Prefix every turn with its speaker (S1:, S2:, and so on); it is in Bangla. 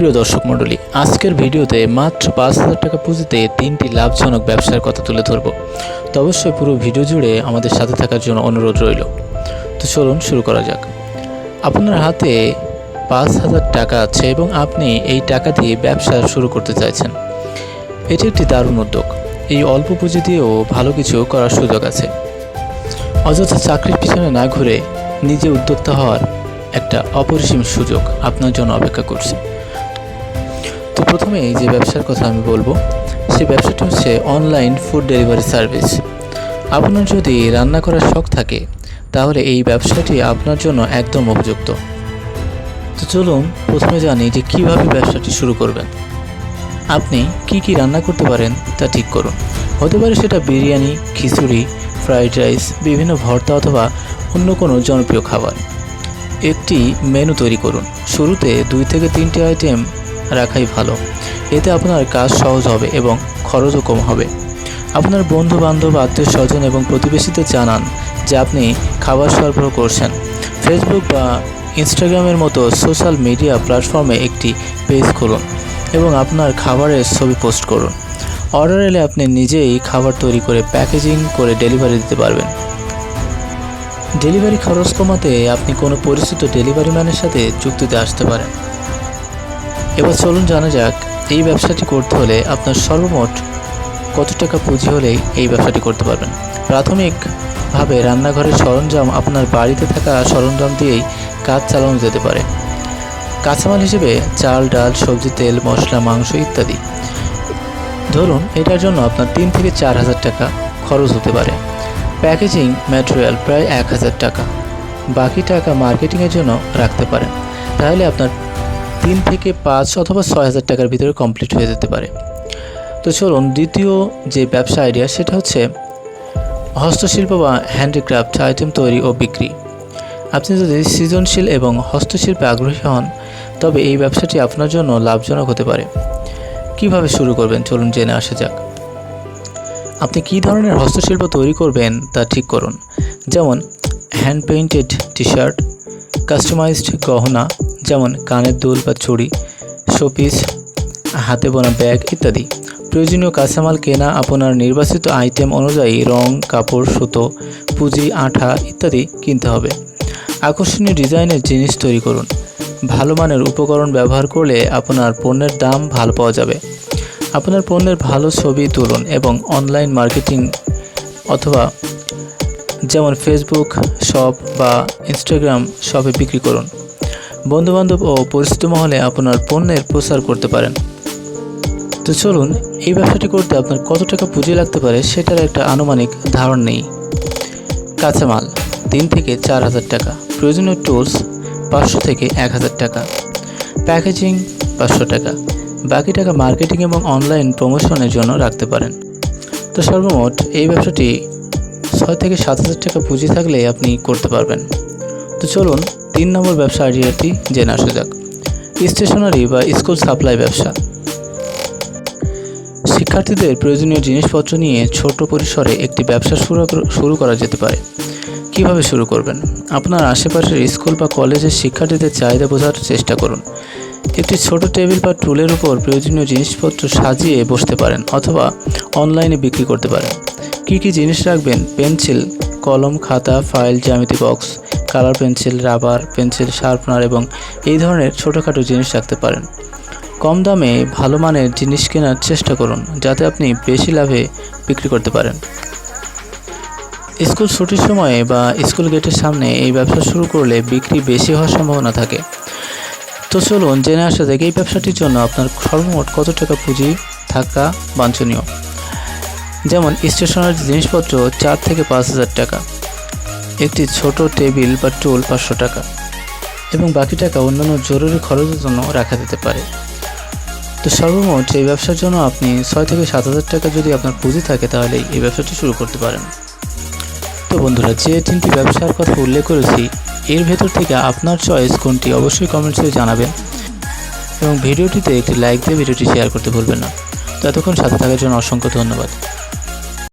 S1: প্রিয় দর্শক মণ্ডলী, আজকের ভিডিওতে মাত্র পাঁচ হাজার টাকা পুঁজিতে তিনটি লাভজনক ব্যবসার কথা তুলে ধরব। তো অবশ্যই পুরো ভিডিও জুড়ে আমাদের সাথে থাকার জন্য অনুরোধ রইল। তো চলুন শুরু করা যাক। আপনার হাতে পাঁচ হাজার টাকা আছে এবং আপনি এই টাকা দিয়ে ব্যবসা শুরু করতে চাইছেন। এটি একটি দারুণ উদ্যোগ। এই অল্প পুঁজি দিয়েও ভালো কিছু করার সুযোগ আছে। অযথা চাকরির পিছনে না ঘুরে নিজে উদ্যোক্তা হওয়ার একটা অপরিসীম সুযোগ আপনার জন্য অপেক্ষা করছে। তো প্রথমে এই যে ব্যবসার কথা আমি বলব, সেই ব্যবসাটি হচ্ছে অনলাইন ফুড ডেলিভারি সার্ভিস আপনার যদি রান্না করার শখ থাকে, তাহলে এই ব্যবসাটি আপনার জন্য একদম উপযুক্ত। তো চলুন প্রথমে জানি যে কীভাবে ব্যবসাটি শুরু করবেন। আপনি কি কি রান্না করতে পারেন তা ঠিক করুন। হতে পারে সেটা বিরিয়ানি, খিচুড়ি, ফ্রাইড রাইস, বিভিন্ন ভর্তা অথবা অন্য কোনো জনপ্রিয় খাবার। একটি মেনু তৈরি করুন। শুরুতে দুই থেকে তিনটি আইটেম রাখাই ভালো। এতে আপনার কাজ সহজ হবে এবং খরচও কম হবে। আপনার বন্ধু বান্ধব আত্মীয় স্বজন এবং প্রতিবেশীদের জানান যে আপনি খাবার সরবরাহ করছেন। ফেসবুক বা ইনস্টাগ্রামের মতো সোশ্যাল মিডিয়া প্ল্যাটফর্মে একটি পেজ খুলুন এবং আপনার খাবারের ছবি পোস্ট করুন। অর্ডার এলে আপনি নিজেই খাবার তৈরি করে প্যাকেজিং করে ডেলিভারি দিতে পারবেন। ডেলিভারি খরচ কমাতে আপনি কোনো পরিচিত ডেলিভারি ম্যানের সাথে চুক্তিতে আসতে পারেন। এবার চলুন জানা যাক, এই ব্যবসাটি করতে হলে আপনার সর্বমোট কত টাকা পুঁজি হলেই এই ব্যবসাটি করতে পারবেন? প্রাথমিকভাবে রান্নাঘরের সরঞ্জাম আপনার বাড়িতে থাকা সরঞ্জাম দিয়েই কাজ চালানো যেতে পারে। কাঁচামাল হিসেবে চাল, ডাল, সবজি, তেল, মশলা, মাংস ইত্যাদি। ধরুন, এটার জন্য আপনার তিন থেকে চার হাজার টাকা খরচ হতে পারে। প্যাকেজিং ম্যাটেরিয়াল প্রায় এক হাজার টাকা। বাকি টাকা মার্কেটিংয়ের জন্য রাখতে পারেন। তাহলে আপনার তিন থেকে পাঁচ অথবা ছয় হাজার টাকার ভিতরে কমপ্লিট হয়ে যেতে পারে। তো চলুন, দ্বিতীয় যে ব্যবসা আইডিয়া সেটা হচ্ছে হস্তশিল্প বা হ্যান্ডিক্রাফট আইটেম তৈরি ও বিক্রি। আপনি যদি সৃজনশীল এবং হস্তশিল্পে আগ্রহী হন, তবে এই ব্যবসাটি আপনার জন্য লাভজনক হতে পারে। কীভাবে শুরু করবেন? চলুন জেনে আসা যাক। আপনি কী ধরনের হস্তশিল্প তৈরি করবেন তা ঠিক করুন। যেমন hand painted T shirt customized গহনা যেমন কানের দুল বা চুড়ি শোপিস, হাতে বোনা ব্যাগ ইত্যাদি। প্রয়োজনীয় কাঁচামাল কেনা আপনার নির্বাচিত আইটেম অনুযায়ী রং, কাপড়, সুতো, পুঁজি, আঠা ইত্যাদি কিনতে হবে। আকর্ষণীয় ডিজাইনের জিনিস তৈরি করুন। ভালো মানের উপকরণ ব্যবহার করলে আপনার পণ্যের দাম ভালো পাওয়া যাবে। আপনার পণ্যের ভালো ছবি তুলুন এবং অনলাইন মার্কেটিং অথবা যেমন ফেসবুক শপ বা ইনস্টাগ্রাম শপে বিক্রি করুন। বন্ধুবান্ধব ও পরিচিত মহলে আপনার পণ্যের প্রচার করতে পারেন। তো চলুন, এই ব্যবসাটি করতে আপনার কত টাকা পুঁজি লাগতে পারে সেটার একটা আনুমানিক ধারণ নেই। কাঁচামাল, তিন থেকে চার হাজার টাকা। প্রয়োজনীয় টুলস পাঁচশো থেকে এক হাজার টাকা। প্যাকেজিং পাঁচশো টাকা। বাকি টাকা মার্কেটিং এবং অনলাইন প্রমোশনের জন্য রাখতে পারেন। তো সর্বমোট, এই ব্যবসাটি ছয় থেকে সাত হাজার টাকা পুঁজি থাকলে আপনি করতে পারবেন। তো চলুন তিন নম্বর ব্যবসা আইডিয়াটি জেনে আসা যাক। স্টেশনারি বা স্কুল সাপ্লাই ব্যবসা। শিক্ষার্থীদের প্রয়োজনীয় জিনিসপত্র নিয়ে ছোট পরিসরে একটি ব্যবসা শুরু শুরু করা যেতে পারে। কীভাবে শুরু করবেন? আপনার আশেপাশের স্কুল বা কলেজের শিক্ষার্থীদের চাহিদা বোঝার চেষ্টা করুন। একটি ছোট টেবিল বা টুলের উপর প্রয়োজনীয় জিনিসপত্র সাজিয়ে বসতে পারেন অথবা অনলাইনে বিক্রি করতে পারেন। কী কী জিনিস রাখবেন? পেন্সিল, কলম, খাতা, ফাইল, জ্যামিতি box colour pencil, rubber, pencil sharpener এবং এই ধরনের ছোটোখাটো জিনিস রাখতে পারেন। কম দামে ভালো মানের জিনিস কেনার চেষ্টা করুন, যাতে আপনি বেশি লাভে বিক্রি করতে পারেন। স্কুল ছুটির সময়ে বা স্কুল গেটের সামনে এই ব্যবসা শুরু করলে বিক্রি বেশি হওয়ার সম্ভাবনা থাকে। তো চলুন জেনে আসা যাক, এই ব্যবসাটির জন্য আপনার সর্বমোট কত টাকা পুঁজি থাকা বাঞ্ছনীয়? যেমন স্টেশনারি জিনিসপত্র চার থেকে পাঁচ হাজার টাকা। একটি ছোট টেবিল বা টুল পাঁচশো টাকা এবং বাকি টাকা অন্যান্য জরুরি খরচের জন্য রাখা যেতে পারে। তো সর্বমোট এই ব্যবসার জন্য আপনি ছয় থেকে সাত হাজার টাকা যদি আপনার পুঁজি থাকে তাহলে এই ব্যবসাটি শুরু করতে পারেন। তো বন্ধুরা, যে তিনটি ব্যবসার কথা উল্লেখ করেছি, এর ভেতর থেকে আপনার চয়েস কোনটি অবশ্যই কমেন্টসে জানাবেন এবং ভিডিওটিতে একটি লাইক দিয়ে ভিডিওটি শেয়ার করতে ভুলবেন না। ততক্ষণ সাথে থাকার জন্য অসংখ্য ধন্যবাদ।